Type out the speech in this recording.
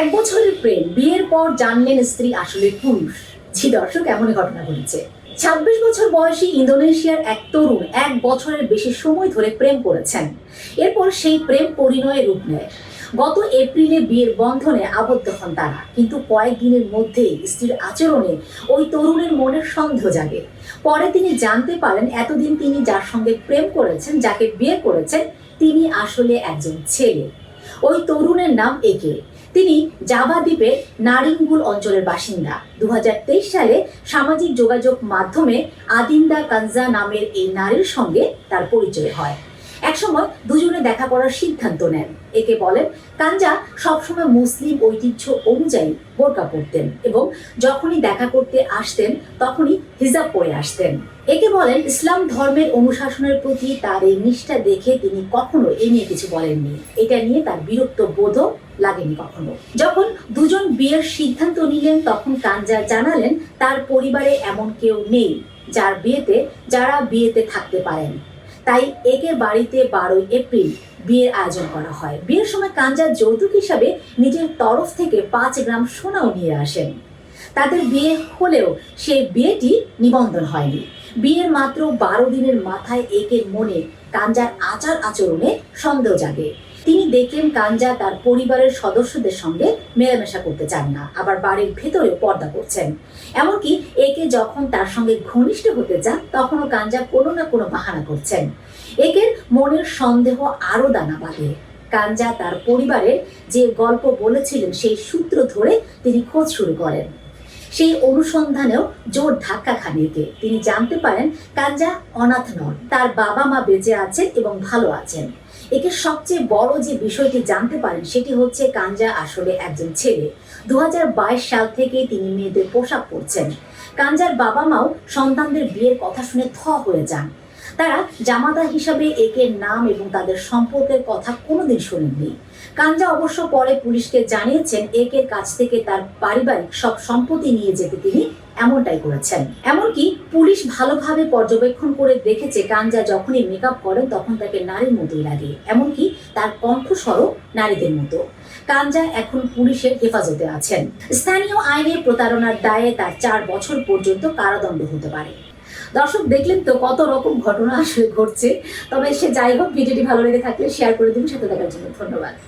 এক বছরের প্রেম, বিয়ের পর জানলেন স্ত্রী আসলে পুরুষ। জি দর্শক, এমনই ঘটনা ঘটেছে। ছাব্বিশ বছর বয়সী ইন্দোনেশিয়ার এক তরুণ এক বছরের বেশি সময় ধরে প্রেম করেছেন। এরপর সেই প্রেম পরিণয়ে রূপ নেয়। গত এপ্রিলে বিয়ের বন্ধনে আবদ্ধ হন তারা। কিন্তু কয়েকদিনের মধ্যেই স্ত্রীর আচরণে ওই তরুণের মনের সন্দেহ জাগে। পরে তিনি জানতে পারেন এতদিন তিনি যার সঙ্গে প্রেম করেছেন, যাকে বিয়ে করেছেন, তিনি আসলে একজন ছেলে। ওই তরুণের নাম একে তিনি জাভা দ্বীপের নারিঙ্গুল অঞ্চলের বাসিন্দা। দু হাজার তেইশ সালে সামাজিক যোগাযোগ মাধ্যমে আদিন্দা কানজা নামের এই নারীর সঙ্গে তার পরিচয় হয়। একসময় দুজনে দেখা করার সিদ্ধান্ত নেন। একে বলেন, কাঞ্জা সবসময় মুসলিম ঐতিহ্য অনুযায়ী বোরকা পরতেন এবং যখনই দেখা করতে আসতেন, তখনই হিজাব পরে আসতেন। একে বলেন, ইসলাম ধর্মের অনুশাসনের প্রতি তার এই নিষ্ঠা দেখে তিনি কখনো এ নিয়ে কিছু বলেননি। এটা নিয়ে তার বিরক্ত বোধও লাগেনি কখনো। যখন দুজন বিয়ের সিদ্ধান্ত নিলেন, তখন কাঞ্জা জানালেন, তার পরিবারে এমন কেউ নেই যার বিয়েতে, যারা বিয়েতে থাকতে পারেন। তাই একে বাড়িতে বারোই এপ্রিল বিয়ের আয়োজন করা হয়। বিয়ের সময় কাঞ্জার যৌতুক হিসাবে নিজের তরফ থেকে পাঁচ গ্রাম সোনাও নিয়ে আসেন। তাদের বিয়ে হলেও সেই বিয়েটি নিবন্ধন হয়নি। বিয়ের মাত্র বারো দিনের মাথায় একের মনে কাঞ্জার আচার আচরণে সন্দেহ জাগে। তিনি দেখলেন কাঞ্জা তার পরিবারের সদস্যদের সঙ্গে মেলামেশা করতে চান না, আবার বাড়ির ভেতরে পর্দা করছেন। এমনকি একে যখন তার সঙ্গে ঘনিষ্ঠ হতে চান, তখনও কাঞ্জা কোনো না কোনো বাহানা করছেন। একের মনের সন্দেহ আরও দানা বাঁধে। কাঞ্জা তার পরিবারের যে গল্প বলেছিলেন, সেই সূত্র ধরে তিনি খোঁজ শুরু করেন। সেই অনুসন্ধানেও জোর ধাক্কা খান একে। তিনি জানতে পারেন কাঞ্জা অনাথ নন, তার বাবা মা বেঁচে আছেন এবং ভালো আছেন। একে সবচেয়ে বড় যে বিষয়টি জানতে পারেন, সেটি হচ্ছে কাঞ্জা আসলে একজন ছেলে। দু হাজার বাইশ সাল থেকে তিনি মেয়েদের পোশাক পরছেন। কাঞ্জার বাবা মাও সন্তানদের বিয়ের কথা শুনে থ হয়ে যান। তারা জামাতা হিসাবে একের নাম এবং তাদের সম্পর্কের কথা কোনোদিন শোনেননি। কাঞ্জা অবশ্য পরে পুলিশকে জানিয়েছেন, একের কাছ থেকে তার পারিবারিক সব সম্পত্তি নিয়ে যেতে তিনি এমনটাই করেছেন। এমনকি পুলিশ ভালোভাবে পর্যবেক্ষণ করে দেখেছে, কাঞ্জা যখনই মেকআপ করেন তখন তাকে নারীর মতোই লাগে। এমনকি তার কণ্ঠস্বরও নারীদের মতো। কাঞ্জা এখন পুলিশের হেফাজতে আছেন। স্থানীয় আইনে প্রতারণার দায়ে তার চার বছর পর্যন্ত কারাদণ্ড হতে পারে। দর্শক, দেখলেন তো কত রকম ঘটনা আসলে ঘটছে। তবে সে যাই হোক, ভিডিওটি ভালো লেগে থাকলে শেয়ার করে দিন, সাথে দেখার জন্য ধন্যবাদ।